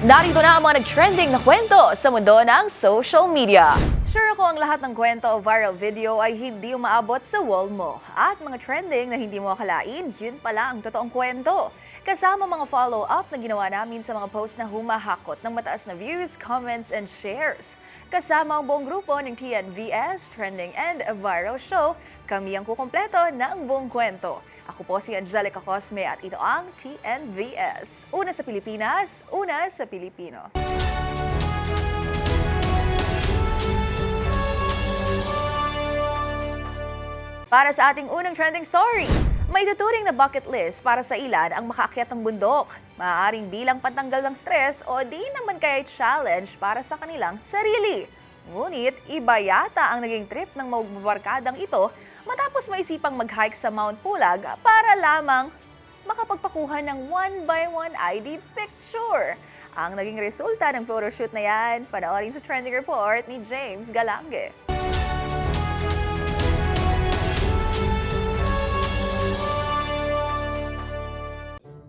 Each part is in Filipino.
Narito na ang mga nag-trending na kwento sa mundo ng social media. Sure ako ang lahat ng kwento o viral video ay hindi umaabot sa wall mo. At mga trending na hindi mo akalain, yun pala ang totoong kwento. Kasama mga follow-up na ginawa namin sa mga post na humahakot ng mataas na views, comments, and shares. Kasama ang buong grupo ng TNVS, Trending and Viral Show, kami ang kukumpleto ng buong kwento. Ako po si Angelica Cosme at ito ang TNVS. Una sa Pilipinas, una sa Pilipino. Para sa ating unang trending story, may tuturing na bucket list para sa ilan ang makaakyat ng bundok. Maaaring bilang pantanggal ng stress o di naman kaya challenge para sa kanilang sarili. Ngunit iba yata ang naging trip ng magbabarkadang ito matapos maisipang mag-hike sa Mount Pulag para lamang makapagpakuha ng one by one ID picture. Ang naging resulta ng photoshoot na yan, panoorin sa trending report ni James Galange.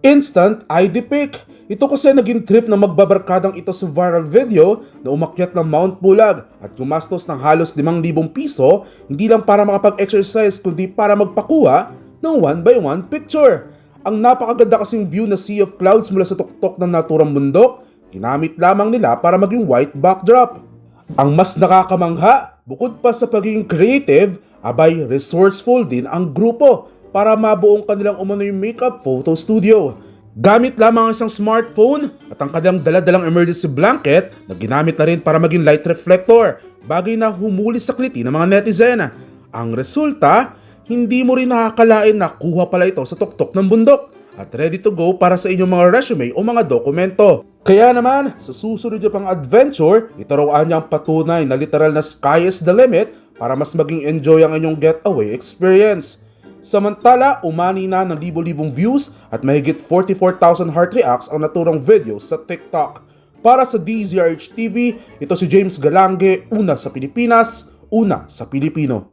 Instant ID pic. Ito kasi naging trip ng magbabarkadang ito sa viral video na umakyat ng Mount Pulag at gumastos ng halos 5,000 piso hindi lang para makapag-exercise kundi para magpakuha ng one by one picture. Ang napakaganda kasing view na sea of clouds mula sa tuktok ng naturang bundok, ginamit lamang nila para maging white backdrop. Ang mas nakakamangha, bukod pa sa pagiging creative, abay resourceful din ang grupo para mabuong kanilang umano yung makeup photo studio. Gamit lamang ang isang smartphone at ang kanilang daladalang emergency blanket na ginamit na rin para maging light reflector, bagay na humuli sa kliti ng mga netizen. Ang resulta, hindi mo rin nakakalain na kuha pala ito sa tuktok ng bundok at ready to go para sa inyong mga resume o mga dokumento. Kaya naman, sa susunod niyo pang adventure, ito raw anyang patunay na literal na sky is the limit para mas maging enjoy ang inyong getaway experience. Samantala, umani na ng libo-libong views at mahigit 44,000 heart reacts ang naturang video sa TikTok. Para sa DZRH TV, ito si James Galange, una sa Pilipinas, una sa Pilipino.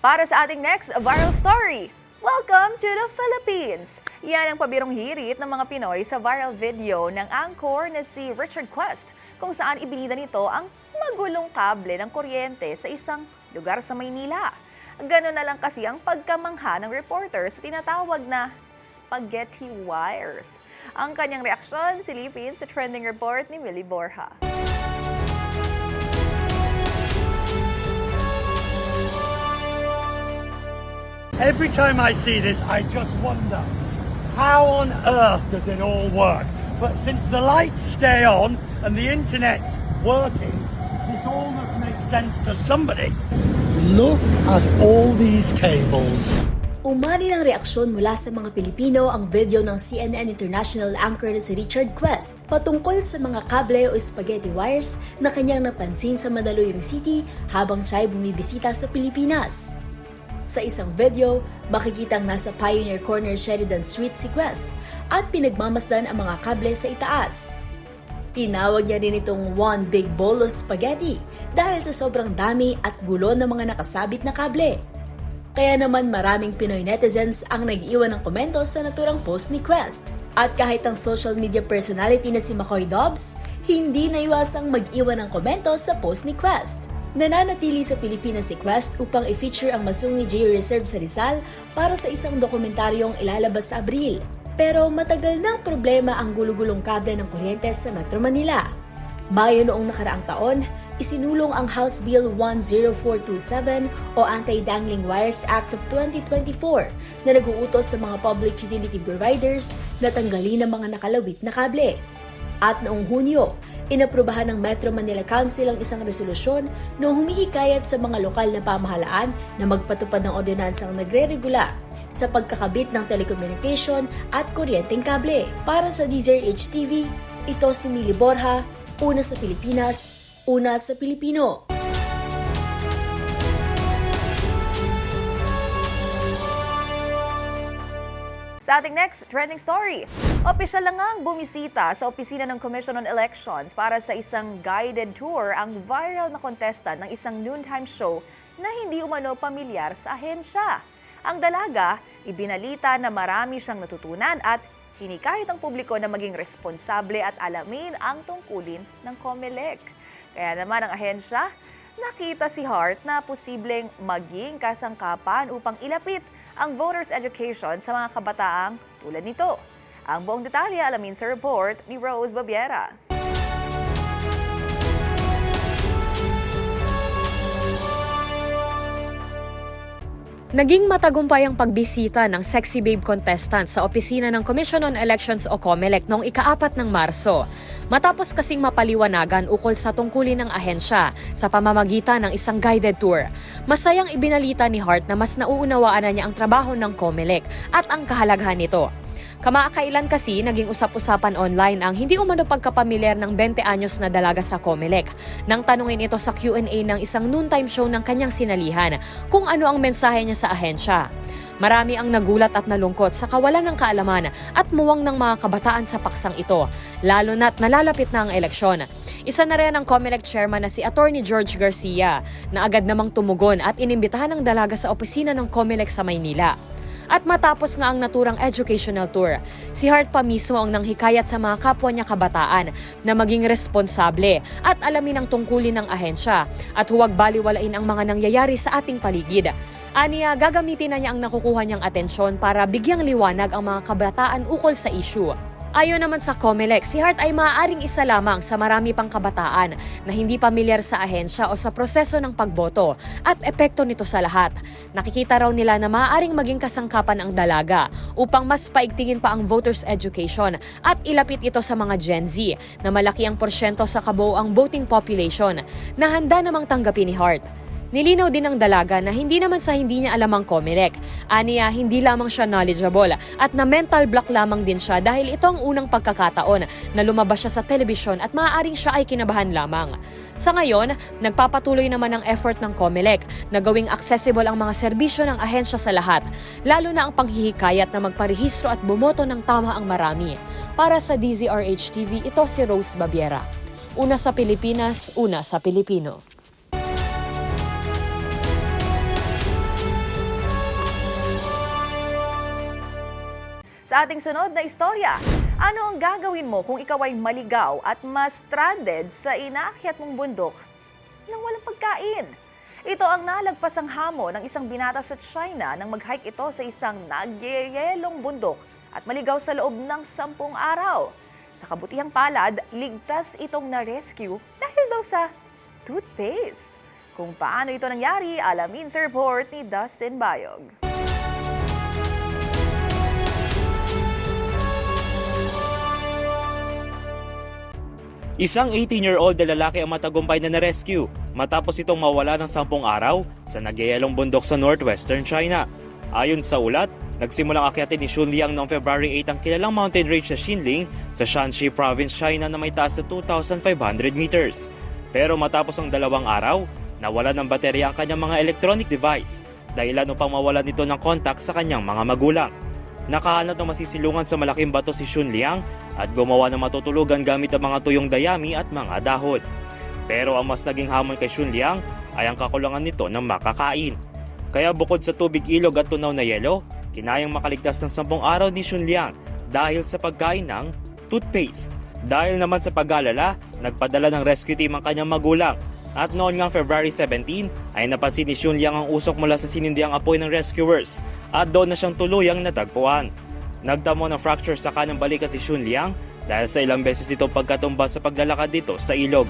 Para sa ating next viral story, welcome to the Philippines! Yan ang pabirong hirit ng mga Pinoy sa viral video ng anchor na si Richard Quest kung saan ibinida nito ang magulong kable ng kuryente sa isang lugar sa Maynila. Ganon na lang kasi ang pagkamangha ng reporter sa tinatawag na spaghetti wires. Ang kanyang reaksyon, silipin sa trending report ni Millie Borja. Every time I see this, I just wonder how on earth does it all work? But since the lights stay on and the internet's working, this all must make sense to somebody. Look at all these cables. Umani ng reaksyon mula sa mga Pilipino ang video ng CNN International anchor na si Richard Quest patungkol sa mga kable o spaghetti wires na kanyang napansin sa Mandaluyong City habang siya'y bumibisita sa Pilipinas. Sa isang video, makikitang nasa Pioneer Corner Sheridan Street si Quest at pinagmamasdan ang mga kable sa itaas. Tinawag niya rin itong one big bowl of spaghetti dahil sa sobrang dami at gulo ng mga nakasabit na kable. Kaya naman maraming Pinoy netizens ang nag-iwan ng komento sa naturang post ni Quest. At kahit ang social media personality na si McCoy Dobbs, hindi naiwasang mag-iwan ng komento sa post ni Quest. Nananatili sa Pilipinas si Quest upang i-feature ang Masungi Geo Reserve sa Rizal para sa isang dokumentaryong ilalabas sa Abril. Pero matagal nang problema ang gulugulong kable ng kuryente sa Metro Manila. Bayo noong nakaraang taon, isinulong ang House Bill 10427 o Anti-Dangling Wires Act of 2024 na nag-uutos sa mga public utility providers na tanggalin ang mga nakalawit na kable. At noong Hunyo, inaprubahan ng Metro Manila Council ang isang resolusyon na humihikayat sa mga lokal na pamahalaan na magpatupad ng ordinansang nagre-regula sa pagkakabit ng telecommunication at kuryenteng kable. Para sa DZRH TV, ito si Mili Borja, una sa Pilipinas, una sa Pilipino. Sa ating next trending story, opisyal lang ang bumisita sa opisina ng Commission on Elections para sa isang guided tour ang viral na contestant ng isang noontime show na hindi umano pamilyar sa ahensya. Ang dalaga, ibinalita na marami siyang natutunan at hinikayat ang publiko na maging responsable at alamin ang tungkulin ng COMELEC. Kaya naman ang ahensya, nakita si Hart na posibleng maging kasangkapan upang ilapit ang voters education sa mga kabataang tulad nito. Ang buong detalye alamin sa report ni Rose Babiera. Naging matagumpay ang pagbisita ng Sexy Babe contestant sa opisina ng Commission on Elections o COMELEC noong ikaapat ng Marso. Matapos kasing mapaliwanagan ukol sa tungkulin ng ahensya sa pamamagitan ng isang guided tour. Masayang ibinalita ni Hart na mas nauunawaan na niya ang trabaho ng COMELEC at ang kahalagahan nito. Kamakailan kasi naging usap-usapan online ang hindi umano pagkapamilyar ng 20 anyos na dalaga sa Comelec. Nang tanungin ito sa Q&A ng isang noontime show ng kanyang sinalihan kung ano ang mensahe niya sa ahensya. Marami ang nagulat at nalungkot sa kawalan ng kaalaman at muwang ng mga kabataan sa paksang ito, lalo na't nalalapit na ang eleksyon. Isa na rin ang COMELEC chairman na si Attorney George Garcia na agad namang tumugon at inimbitahan ng dalaga sa opisina ng COMELEC sa Maynila. At matapos nga ang naturang educational tour, si Hart pa mismo ang nanghikayat sa mga kapwa niya kabataan na maging responsable at alamin ang tungkulin ng ahensya at huwag baliwalain ang mga nangyayari sa ating paligid. Aniya, gagamitin na niya ang nakukuha niyang atensyon para bigyang liwanag ang mga kabataan ukol sa issue. Ayon naman sa COMELEC, si Hart ay maaaring isa lamang sa marami pang kabataan na hindi pamilyar sa ahensya o sa proseso ng pagboto at epekto nito sa lahat. Nakikita raw nila na maaaring maging kasangkapan ang dalaga upang mas paigtingin pa ang voters education at ilapit ito sa mga Gen Z na malaki ang porsyento sa kabuoang voting population na handa namang tanggapin ni Hart. Nilinaw din ng dalaga na hindi naman sa hindi niya alam ang Comelec. Aniya, hindi lamang siya knowledgeable at na mental block lamang din siya dahil ito ang unang pagkakataon na lumabas siya sa telebisyon at maaaring siya ay kinabahan lamang. Sa ngayon, nagpapatuloy naman ang effort ng Comelec na gawing accessible ang mga serbisyo ng ahensya sa lahat, lalo na ang panghihikayat na magparehistro at bumoto ng tama ang marami. Para sa DZRH TV, ito si Rose Babiera. Una sa Pilipinas, una sa Pilipino. Ating sunod na istorya, ano ang gagawin mo kung ikaw ay maligaw at mas stranded sa inaakyat mong bundok nang walang pagkain? Ito ang nalagpasang hamon ng isang binata sa China nang mag-hike ito sa isang nagyayelong bundok at maligaw sa loob ng sampung araw. Sa kabutihang palad, ligtas itong na-rescue dahil daw sa toothpaste. Kung paano ito nangyari, alamin sa report ni Dustin Bayog. Isang 18-year-old na lalaki ang matagumpay na na-rescue matapos itong mawala ng sampung araw sa nagyayalong bundok sa northwestern China. Ayon sa ulat, nagsimulang akyatin ni Xun Liang noong February 8 ang kilalang mountain range sa Xinling sa Shanxi Province, China na may taas na 2,500 meters. Pero matapos ang dalawang araw, nawala ng baterya ang kanyang mga electronic device dahilan upang mawala nito ng kontak sa kanyang mga magulang. Nakahanap ng masisilungan sa malaking bato si Xun Liang at gumawa ng matutulugan gamit ang mga tuyong dayami at mga dahon. Pero ang mas naging hamon kay Xun Liang ay ang kakulangan nito ng makakain. Kaya bukod sa tubig ilog at tunaw na yelo, kinayang makaligtas ng sampung araw ni Xun Liang dahil sa pagkain ng toothpaste. Dahil naman sa pag-alala, nagpadala ng rescue team ang kanyang magulang at noon ngang February 17 ay napansin ni Xun Liang ang usok mula sa sinindiang apoy ng rescuers at doon na siyang tuluyang natagpuan. Nagtamo ng fracture sa kanyang balikat si Xun Liang dahil sa ilang beses dito pagkatumba sa paglalakad dito sa ilog.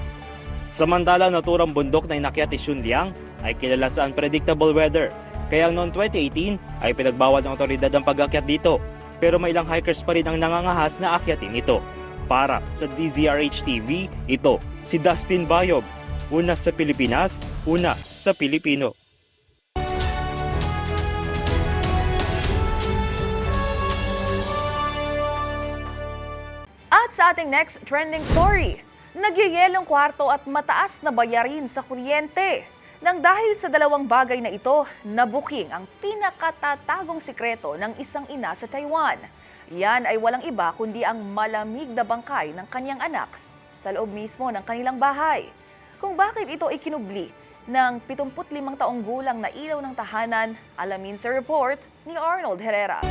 Samantala naturang bundok na inakyat ni Xun Liang ay kilala sa unpredictable weather kaya noong 2018 ay pinagbawal ng otoridad ang pag-akyat dito pero may ilang hikers pa rin ang nangangahas na akyatin ito. Para sa DZRH TV, ito si Dustin Bayob Una sa Pilipinas, una sa Pilipino. At sa ating next trending story, nagyayelong kwarto at mataas na bayarin sa kuryente. Nang dahil sa dalawang bagay na ito, nabuking ang pinakatatagong sikreto ng isang ina sa Taiwan. Yan ay walang iba kundi ang malamig na bangkay ng kanyang anak sa loob mismo ng kanilang bahay. Kung bakit ito ikinubli, ng 75 taong gulang na ilaw ng tahanan. Alamin sa report ni Arnold Herrera.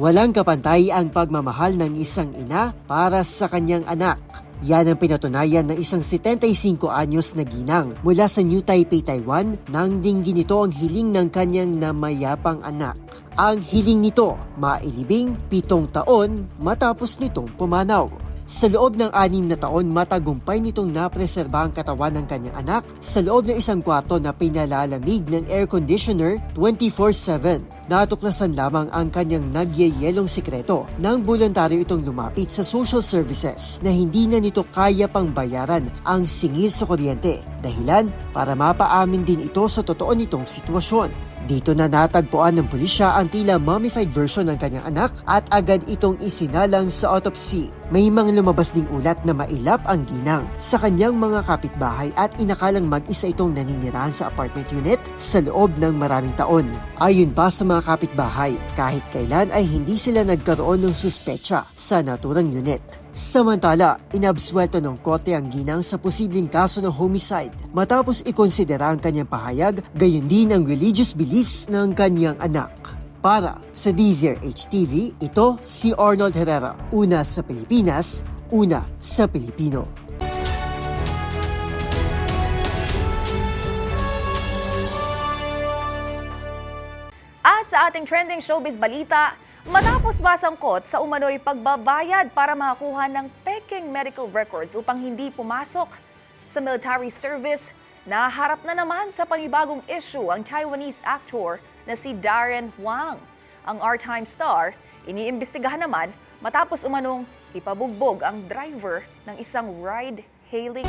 Walang kapantay ang pagmamahal ng isang ina para sa kanyang anak. Yan ang pinatunayan ng isang 75 anyos na ginang mula sa New Taipei, Taiwan nang dinggin nito ang hiling ng kanyang namayapang anak. Ang hiling nito, mailibing pitong taon matapos nitong pumanaw. Sa loob ng anim na taon, matagumpay nitong napreserba ang katawan ng kanyang anak sa loob ng isang kwarto na pinalalamig ng air conditioner 24-7. Natuklasan lamang ang kanyang nagyayelong sikreto nang voluntaryo itong lumapit sa social services na hindi na nito kaya pang bayaran ang singil sa kuryente. Dahilan para mapaamin din ito sa totoo nitong sitwasyon. Dito na natagpuan ng pulisya ang tila mummified version ng kanyang anak at agad itong isinalang sa autopsy. May mga lumabas ding ulat na mailap ang ginang sa kanyang mga kapitbahay at inakalang mag-isa itong naninirahan sa apartment unit sa loob ng maraming taon. Ayon pa sa mga kapitbahay, kahit kailan ay hindi sila nagkaroon ng suspecha sa naturang unit. Samantala, inabswelto ng kote ang ginang sa posibleng kaso ng homicide matapos ikonsidera ang kanyang pahayag gayon din ang religious beliefs ng kanyang anak. Para sa DZRH TV, ito si Arnold Herrera. Una sa Pilipinas, una sa Pilipino. At sa ating trending showbiz balita, matapos masangkot sa umano'y pagbabayad para makakuha ng peking medical records upang hindi pumasok sa military service, naharap na naman sa panibagong issue ang Taiwanese actor na si Darren Wang. Ang R-Time star, iniimbestigahan naman matapos umanong ipabugbog ang driver ng isang ride-hailing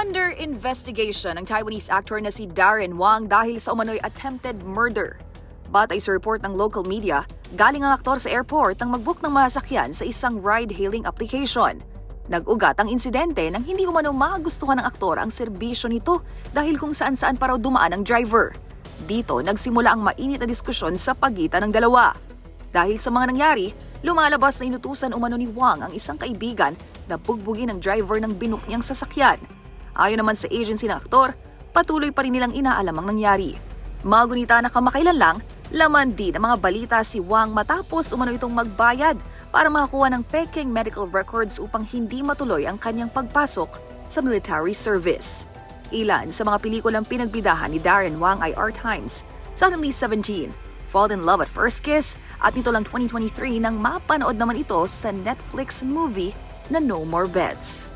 Under investigation ang Taiwanese actor na si Darren Wang dahil sa umano'y attempted murder. Batay sa report ng local media, galing ang aktor sa airport nang mag-book ng masakyan sa isang ride-hailing application. Nag-ugat ang insidente nang hindi umano magustuhan ng aktor ang serbisyo nito dahil kung saan-saan pa raw dumaan ang driver. Dito nagsimula ang mainit na diskusyon sa pagitan ng dalawa. Dahil sa mga nangyari, lumalabas na inutusan umano ni Wang ang isang kaibigan na bugbugin ang driver ng binuk niyang sasakyan. Ayon naman sa agency ng aktor, patuloy pa rin nilang inaalam ang nangyari. Magunita na kamakailan lang, laman din ang mga balita si Wang matapos umano itong magbayad para makakuha ng peking medical records upang hindi matuloy ang kanyang pagpasok sa military service. Ilan sa mga pelikulang pinagbidahan ni Darren Wang ay Art Times, Suddenly 17, Fall in Love at First Kiss, at nito lang 2023 nang mapanood naman ito sa Netflix movie na No More Beds.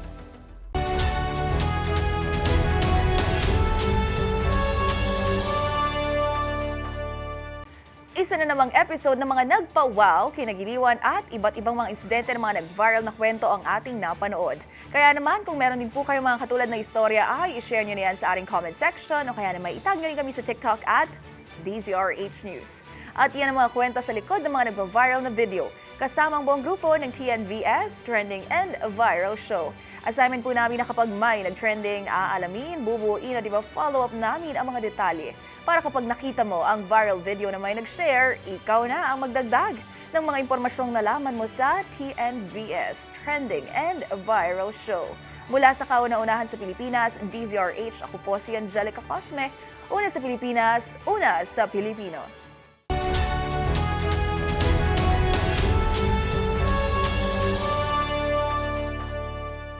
Isa na namang episode ng mga nagpa-wow, kinagiliwan at iba't ibang mga insidente ng mga nag-viral na kwento ang ating napanood. Kaya naman kung meron din po kayo mga katulad na istorya ay i-share nyo na yan sa ating comment section o kaya naman itag nyo rin kami sa TikTok at DZRH News. At yan ang mga kwento sa likod ng mga nagpa-viral na video kasama ang buong grupo ng TNVS Trending and Viral Show. Assignment po namin na kapag may nag-trending, aalamin, bubuuin at iba follow up namin ang mga detalye para kapag nakita mo ang viral video na may nag-share, ikaw na ang magdagdag ng mga impormasyong nalaman mo sa TNVS Trending and Viral Show. Mula sa kauna-unahan sa Pilipinas, DZRH, ako po si Angelica Cosme. Una sa Pilipinas, una sa Pilipino.